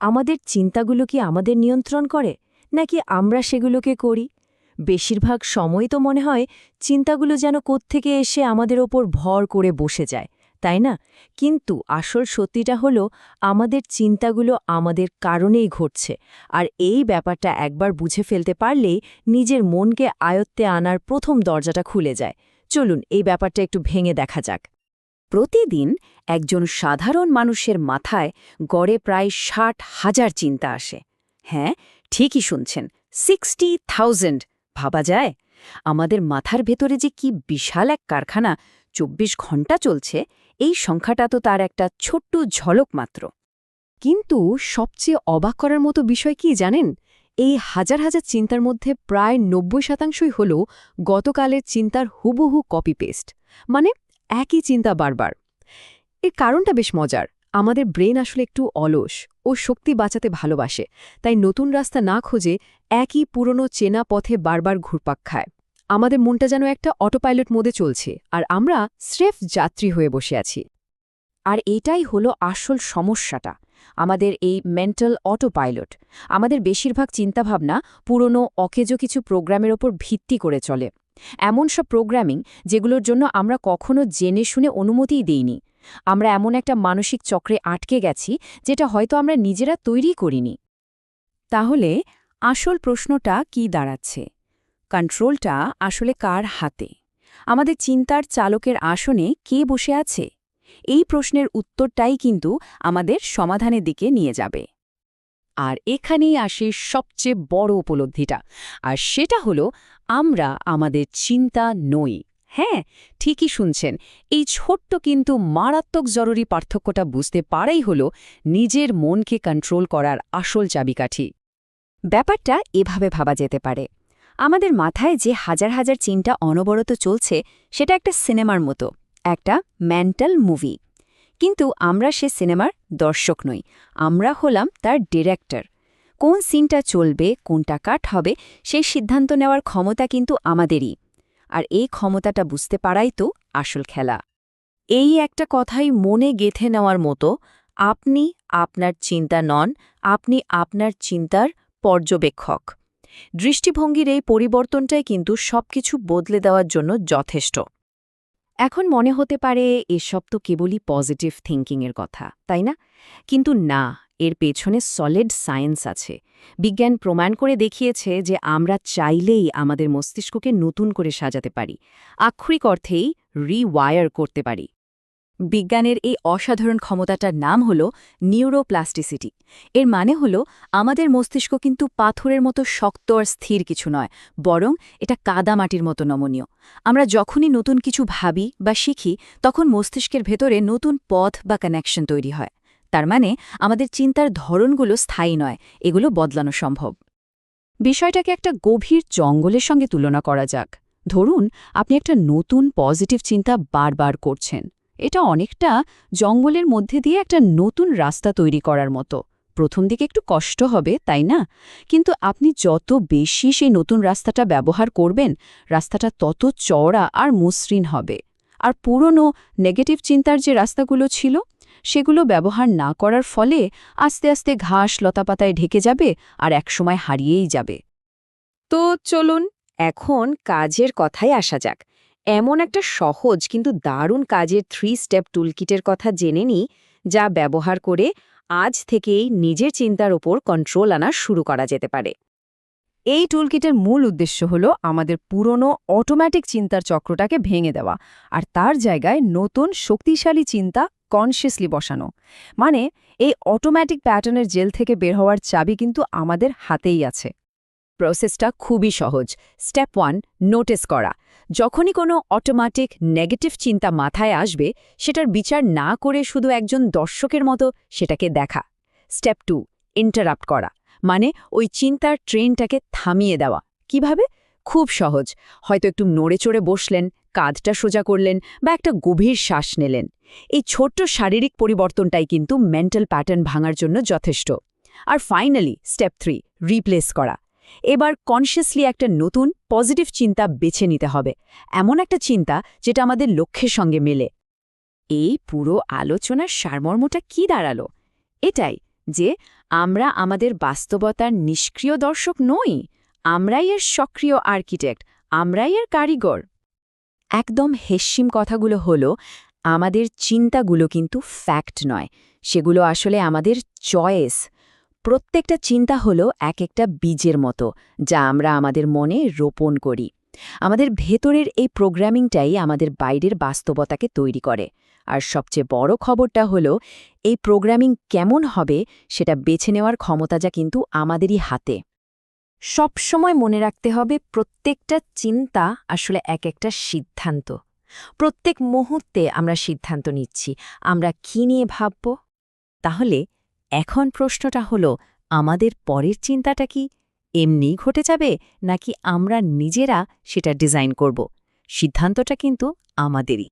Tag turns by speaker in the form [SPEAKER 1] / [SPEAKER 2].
[SPEAKER 1] আমাদের চিন্তাগুলো কি আমাদের নিয়ন্ত্রণ করে, নাকি আমরা সেগুলোকে করি? বেশিরভাগ সময় তো মনে হয় চিন্তাগুলো যেন কোত্থেকে এসে আমাদের ওপর ভর করে বসে যায়, তাই না? কিন্তু আসল সত্যিটা হলো আমাদের চিন্তাগুলো আমাদের কারণেই ঘটছে, আর এই ব্যাপারটা একবার বুঝে ফেলতে পারলেই নিজের মনকে আয়ত্তে আনার প্রথম দরজাটা খুলে যায়। চলুন এই ব্যাপারটা একটু ভেঙে দেখা যাক। প্রতিদিন একজন সাধারণ মানুষের মাথায় গড়ে প্রায় ষাট হাজার চিন্তা আসে। হ্যাঁ ঠিকই শুনছেন, সিক্সটি থাউজেন্ড, ভাবা যায়? আমাদের মাথার ভেতরে যে কি বিশাল এক কারখানা, চব্বিশ ঘণ্টা চলছে, এই সংখ্যাটা তো তার একটা ছোট্ট ঝলক মাত্র। কিন্তু সবচেয়ে অবাক করার মতো বিষয় কি জানেন? এই হাজার হাজার চিন্তার মধ্যে প্রায় নব্বই শতাংশই হল গতকালের চিন্তার হুবহু কপি পেস্ট মানে একই চিন্তা বারবার। এর কারণটা বেশ মজার। আমাদের ব্রেন আসলে একটু অলস, ও শক্তি বাঁচাতে ভালোবাসে, তাই নতুন রাস্তা না খোঁজে একই পুরনো চেনা পথে বারবার ঘুরপাক খায়। আমাদের মনটা যেন একটা অটোপাইলট মোদে চলছে, আর আমরা স্রেফ যাত্রী হয়ে বসে আছি। আর এটাই হলো আসল সমস্যাটা, আমাদের এই মেন্টাল অটোপাইলট আমাদের বেশিরভাগ চিন্তাভাবনা পুরনো অকেজো কিছু প্রোগ্রামের ওপর ভিত্তি করে চলে। এমন সব প্রোগ্রামিং যেগুলোর জন্য আমরা কখনো জেনে শুনে অনুমতিই দেইনি। আমরা এমন একটা মানসিক চক্রে আটকে গেছি যেটা হয়তো আমরা নিজেরা তৈরি করিনি। তাহলে আসল প্রশ্নটা কি দাঁড়াচ্ছে? কন্ট্রোলটা আসলে কার হাতে? আমাদের চিন্তার চালকের আসনে কে বসে আছে? এই প্রশ্নের উত্তরটাই কিন্তু আমাদের সমাধানের দিকে নিয়ে যাবে। আর এখানেই আসে সবচেয়ে বড় উপলব্ধিটা। আর সেটা হলো, আমরা আমাদের চিন্তা নই। হ্যাঁ ঠিকই শুনছেন। এই ছোট্ট কিন্তু মারাত্মক জরুরি পার্থক্যটা বুঝতে পারাই হল নিজের মনকে কন্ট্রোল করার আসল চাবিকাঠি। ব্যাপারটা এভাবে ভাবা যেতে পারে। আমাদের মাথায় যে হাজার হাজার চিন্তা অনবরত চলছে, সেটা একটা সিনেমার মতো, একটা মেন্টাল মুভি কিন্তু আমরা সে সিনেমার দর্শক নই। আমরা হলাম তার ডিরেক্টর। কোন সিনটা চলবে, কোনটা কাট হবে, সেই সিদ্ধান্ত নেওয়ার ক্ষমতা কিন্তু আমাদেরই। আর এই ক্ষমতাটা বুঝতে পারাই তো আসল খেলা। এই একটা কথাই মনে গেথে নেওয়ার মতো, আপনি আপনার চিন্তা নন, আপনি আপনার চিন্তার পর্যবেক্ষক। দৃষ্টিভঙ্গির এই পরিবর্তনটাই কিন্তু সবকিছু বদলে দেওয়ার জন্য যথেষ্ট। এখন মনে হতে পারে এসব তো কেবলই পজিটিভ থিঙ্কিংয়ের কথা, তাই না? কিন্তু না, এর পেছনে সলিড সায়েন্স আছে। বিজ্ঞান প্রমাণ করে দেখিয়েছে যে আমরা চাইলেই আমাদের মস্তিষ্ককে নতুন করে সাজাতে পারি। আক্ষরিক অর্থেই রিওয়ায়ার করতে পারি। বিজ্ঞানের এই অসাধারণ ক্ষমতাটার নাম হল নিউরোপ্লাস্টিসিটি। এর মানে হল আমাদের মস্তিষ্ক কিন্তু পাথরের মতো শক্ত আর স্থির কিছু নয়, বরং এটা কাদামাটির মতো নমনীয়। আমরা যখনই নতুন কিছু ভাবি বা শিখি, তখন মস্তিষ্কের ভেতরে নতুন পথ বা কানেকশন তৈরি হয়। তার মানে আমাদের চিন্তার ধরনগুলো স্থায়ী নয়, এগুলো বদলানো সম্ভব। বিষয়টাকে একটা গভীর জঙ্গলের সঙ্গে তুলনা করা যাক। ধরুন, আপনি একটা নতুন পজিটিভ চিন্তা বারবার করছেন। এটা অনেকটা জঙ্গলের মধ্যে দিয়ে একটা নতুন রাস্তা তৈরি করার মতো। প্রথম দিকে একটু কষ্ট হবে, তাই না? কিন্তু আপনি যত বেশি সেই নতুন রাস্তাটা ব্যবহার করবেন, রাস্তাটা তত চওড়া আর মসৃণ হবে। আর পুরনো নেগেটিভ চিন্তার যে রাস্তাগুলো ছিল, সেগুলো ব্যবহার না করার ফলে আস্তে আস্তে ঘাস লতাপাতায় ঢেকে যাবে আর একসময় হারিয়েই যাবে। তো চলুন, এখন কাজের কথায় আসা যাক। এমন একটা সহজ কিন্তু দারুণ কাজের থ্রি স্টেপ টুলকিটের কথা জেনে নিই, যা ব্যবহার করে আজ থেকেই নিজের চিন্তার ওপর কন্ট্রোল আনা শুরু করা যেতে পারে। এই টুলকিটের মূল উদ্দেশ্য হল আমাদের পুরনো অটোম্যাটিক চিন্তার চক্রটাকে ভেঙে দেওয়া আর তার জায়গায় নতুন শক্তিশালী চিন্তা কনসিয়াসলি বসানো। মানে এই অটোম্যাটিক প্যাটার্নের জেল থেকে বের হওয়ার চাবি কিন্তু আমাদের হাতেই আছে। প্রসেসটা খুবই সহজ। স্টেপ ওয়ান, নোটিস করা। যখনই কোনো অটোমেটিক নেগেটিভ চিন্তা মাথায় আসবে, সেটার বিচার না করে শুধু একজন দর্শকের মতো সেটাকে দেখা। স্টেপ টু, ইন্টারাপ্ট করা। মানে ওই চিন্তার ট্রেনটাকে থামিয়ে দেওয়া। কীভাবে? খুব সহজ। হয়তো একটু নড়ে চড়ে বসলেন, কাঁধটা সোজা করলেন বা একটা গভীর শ্বাস নিলেন। এই ছোট্ট শারীরিক পরিবর্তনটাই কিন্তু মেন্টাল প্যাটার্ন ভাঙার জন্য যথেষ্ট। আর ফাইনালি স্টেপ থ্রি রিপ্লেস করা। এবার কনসিয়াসলি একটা নতুন পজিটিভ চিন্তা বেছে নিতে হবে। এমন একটা চিন্তা যেটা আমাদের লক্ষ্যের সঙ্গে মেলে। এই পুরো আলোচনার সারমর্মটা কি দাঁড়াল? এটাই যে
[SPEAKER 2] আমরা আমাদের বাস্তবতার নিষ্ক্রিয় দর্শক নই, আমরাই এর সক্রিয় আর্কিটেক্ট আমরাই এর কারিগর। একদম হেস্যিম কথাগুলো হলো, আমাদের চিন্তাগুলো কিন্তু ফ্যাক্ট নয়, সেগুলো আসলে আমাদের চয়েস প্রত্যেকটা চিন্তা হলো এক একটা বীজের মতো, যা আমরা আমাদের মনে রোপণ করি। আমাদের ভেতরের এই প্রোগ্রামিংটাই আমাদের বাইরের বাস্তবতাকে তৈরি করে। আর সবচেয়ে বড় খবরটা হলো, এই প্রোগ্রামিং কেমন হবে সেটা বেছে নেওয়ার ক্ষমতা যা কিন্তু আমাদেরই হাতে।
[SPEAKER 1] সবসময় মনে রাখতে হবে প্রত্যেকটা চিন্তা আসলে এক একটা সিদ্ধান্ত। প্রত্যেক মুহূর্তে আমরা সিদ্ধান্ত নিচ্ছি, আমরা কী নিয়ে ভাবব? তাহলে এখন প্রশ্নটা হলো, আমাদের পরের চিন্তাটা কি? এমনি ঘটে যাবে নাকি আমরা নিজেরা সেটা ডিজাইন করব? সিদ্ধান্তটা কিন্তু আমাদেরই।